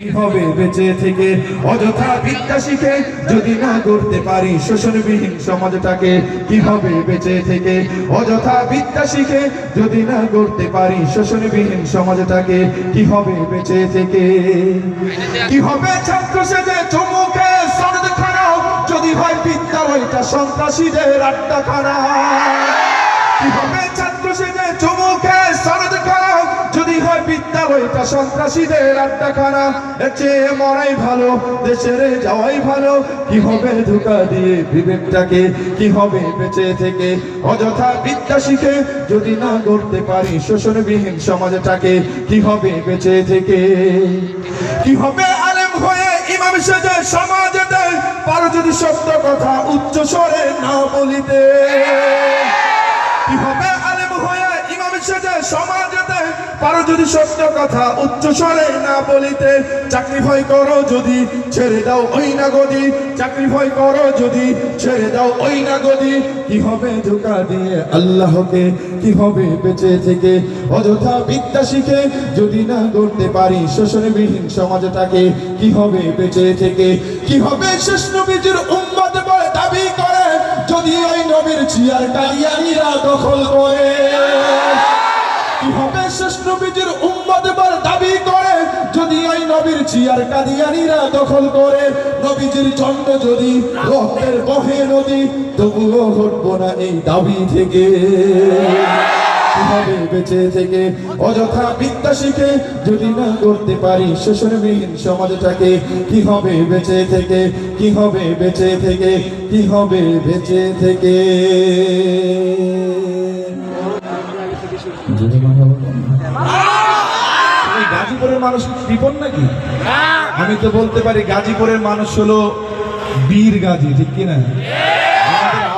হবে বেঁচে থেকে। অযথা বিদ্যা শিখে যদি না করতে পারি শোষণবিহীন সমাজটাকে, কি হবে বেঁচে থেকে? অযথা বিদ্যা শিখে যদি না করতে পারি শোষণবিহীন সমাজটাকে, কি হবে বেঁচে থেকে? কি হবে ছাত্র সেজে চমুকে সনদ খানাও যদি হয় বিদ্যালয়টা সন্ত্রাসীদের আড্ডা খানা কি হবে ছাত্র সেজে চমুকে বিদ্যালয়টা সন্ত্রাসীদের আড্ডাখানা। এর চেয়ে মরাই ভালো, দেশের যাওয়াই ভালো। কি হবে ধোকা দিয়ে বিবেকটাকে? কি হবে বেঁচে থেকে? অযথা বিদ্যা শিখে যদি না করতে পারি শোষণবিহীন সমাজটাকে, কি হবে বেঁচে থেকে? কি হবে আলেম হয়ে ইমাম সেজে সমাজেতে? পারো যদি সত্য কথা উচ্চ স্বরে না বলিতে। পারো যদি সত্য কথা, উচ্চ স্বরে না বলিতে, চাকরি ভয় করো যদি, ছেড়ে দাও ওই না গদি চাকরি ভয় করো যদি, ছেড়ে দাও ওই না গদি কি হবে ধোকা দিয়ে আল্লাহকে কি হবে বেঁচে থেকে, অযথা বিদ্যা শিখে যদি না করতে পারি, শোষণবিহীন সমাজটাকে কি হবে বেঁচে থেকে কি হবে শেষ নবীজির উম্মত বলে দাবি করে, যদি ওই নবীর চিয়ার কালিয়ানিরা দখল করে। শেষ নবীজির উম্মত বলে দাবি করে, যদি ওই নবীর চিয়ার কাদিয়ানিরা দখল করে, নবীজির চন্দ্র যদি রক্তের বহে নদী, তবুও হটবো না এই দাবি থেকে। কীভাবে বেঁচে থেকে? অযথা বিদ্যা শিখে যদি না করতে পারি শোষণবিহীন সমাজটাকে কি হবে বেঁচে থেকে? কি হবে বেঁচে থেকে? কি হবে বেঁচে থেকে? গাজীপুরের মানুষ নাকি? আমি তো বলতে পারি গাজীপুরের মানুষ হলো বীর গাজী, ঠিক কিনা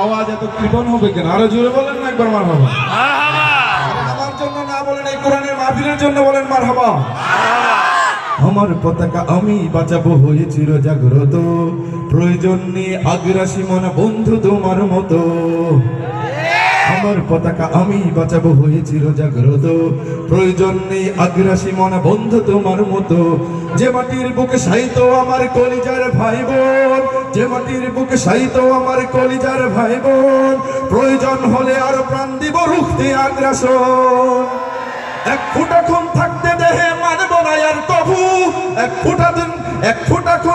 আওয়াজ এত কৃপণ হবে কেন? আরও জোরে বলেন না একবার মার হবা আমার জন্য না বলেন, এই কোরআনের মাহফিলের জন্য বলেন মার হবা আমার পতাকা আমি বাঁচাবো হয়ে চির জাগ্রত। প্রয়োজন নেই আগ্রাসী মন বন্ধু তোমার মতো। আমার পতাকা আমি বাঁচাবো হয়ে চির জাগ্রত। প্রয়োজন নেই আগ্রাসী মন, বন্ধু তোমার মতো। যে মাটির বুকে সাইতো আমার কলিজার ভাই বোন যে মাটির বুকে সাইতো আমার কলিজার ভাই বোন প্রয়োজন হলে আর প্রাণ দিব রুখতে আগ্রাসন। এক ফুটা খুন থাকতে দেহে মানব না আর কভু এক ফুটা দিন, এক ফুটা খুন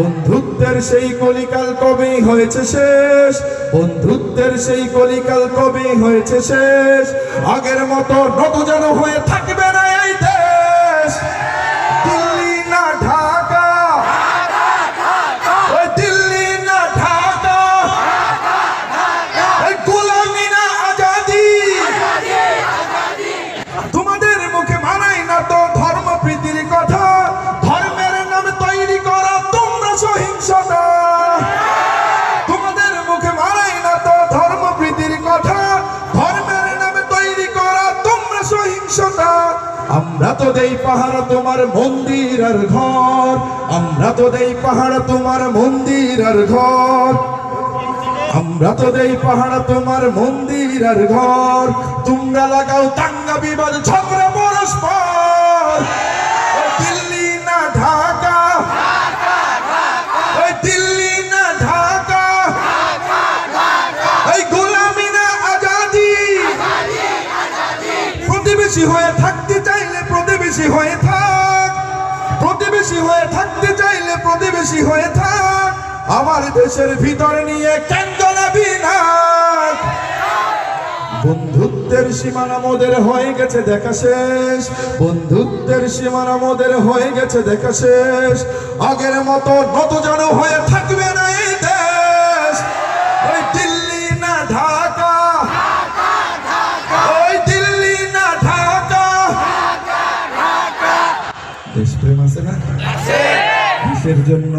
বন্ধুত্বের সেই কলিকাল কবে হয়েছে শেষ? বন্ধুত্বের সেই কলিকাল কবে হয়েছে শেষ? আগের মতো নত যেন হয়ে থাকবে আমরা তো দেই পাহাড় তোমার মন্দির আর ঘর। আমরা তো দেই পাহাড় তোমার মন্দির আর ঘর। আমরা তো দেই পাহাড় তোমার মন্দির আর ঘর। তোমরা লাগাও দাঙ্গা বিবাদ, ঝগড়া, পরস্পর। দিল্লি না ঢাকা। ওই না ঢাকা। ওই না হয়ে থাকতে প্রতিবেশী হয়ে থাক। প্রতিবেশী হয়ে থাকতে চাইলে প্রতিবেশী হয়ে থাক। আমার দেশের ভিতরে নিয়ে কেন না? বন্ধুত্বের সীমানা মোদের হয়ে গেছে, দেখা শেষ। বন্ধুত্বের সীমানা মোদের হয়ে গেছে, দেখা শেষ। আগের মতো নত যেন হয়ে থাকবে না এই দেশের জন্য